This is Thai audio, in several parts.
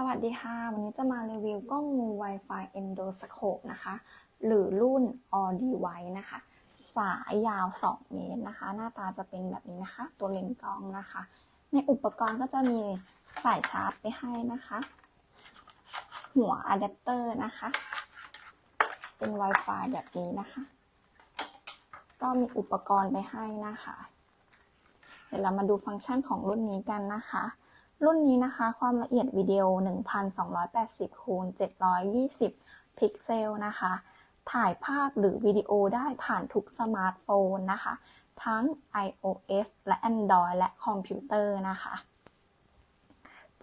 สวัสดีค่ะ วันนี้จะมารีวิวกล้องงู Wi-Fi Endoscope นะคะ หรือรุ่น All Device นะคะ สายยาว 2 เมตรนะคะ หน้าตาจะเป็นแบบนี้นะคะ ตัวเลนส์กล้องนะคะ ในอุปกรณ์ก็จะมีสายชาร์จไปให้นะคะ หัวอะแดปเตอร์นะคะ เป็น Wi-Fi แบบนี้นะคะ ก็มีอุปกรณ์ไปให้นะคะ เดี๋ยวเรามาดูฟังก์ชันของรุ่นนี้กันนะคะ รุ่นนี้นะคะความละเอียดวิดีโอ 1280คูณ720 พิกเซลนะคะ ถ่ายภาพหรือวิดีโอได้ผ่านทุกสมาร์ทโฟนนะคะ ทั้ง iOS และ Android และคอมพิวเตอร์นะคะ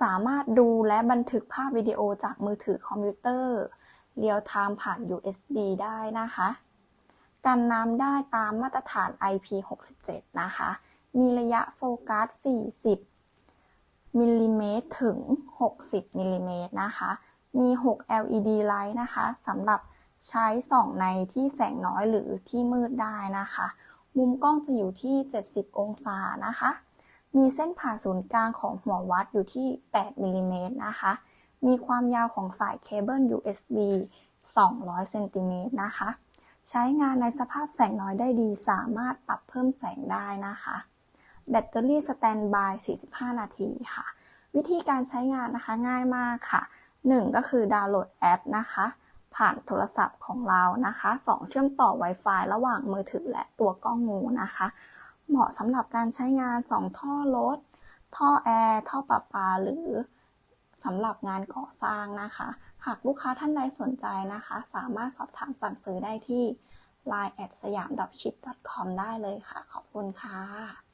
สามารถดูและบันทึกภาพวิดีโอจากมือถือคอมพิวเตอร์เรียลไทม์ผ่าน USB ได้นะคะ กันน้ำได้ตามมาตรฐาน IP67 นะคะ มีระยะโฟกัส 40 มิลลิเมตรถึง 60 มิลลิเมตรนะคะ มี 6 LED ไลท์นะคะสำหรับใช้ส่องในที่แสงน้อยหรือที่มืดได้นะคะ มุมกล้องจะอยู่ที่ 70 องศานะคะ มีเส้นผ่าศูนย์กลางของหัววัดอยู่ที่ 8 มิลลิเมตรนะคะ มีความยาวของสายเคเบิล USB 200 เซนติเมตรนะคะ ใช้งานในสภาพแสงน้อยได้ดี สามารถปรับเพิ่มแสงได้นะคะ แบตเตอรี่สแตนบาย 45 นาทีค่ะ วิธีการใช้งานนะคะง่ายมากค่ะ 1 ก็คือดาวน์โหลดแอปนะคะ ผ่านโทรศัพท์ของเรานะคะ 2 เชื่อมต่อ Wi-Fi ระหว่างมือถือและตัวกล้องงูนะคะ เหมาะสำหรับการใช้งาน 2 ท่อรถท่อแอร์ท่อประปาหรือสำหรับงานก่อสร้างนะคะ หากลูกค้าท่านใดสนใจนะคะ สามารถสอบถามสั่งซื้อได้ที่ line at สยาม ship com ได้เลยค่ะ ขอบคุณค่ะ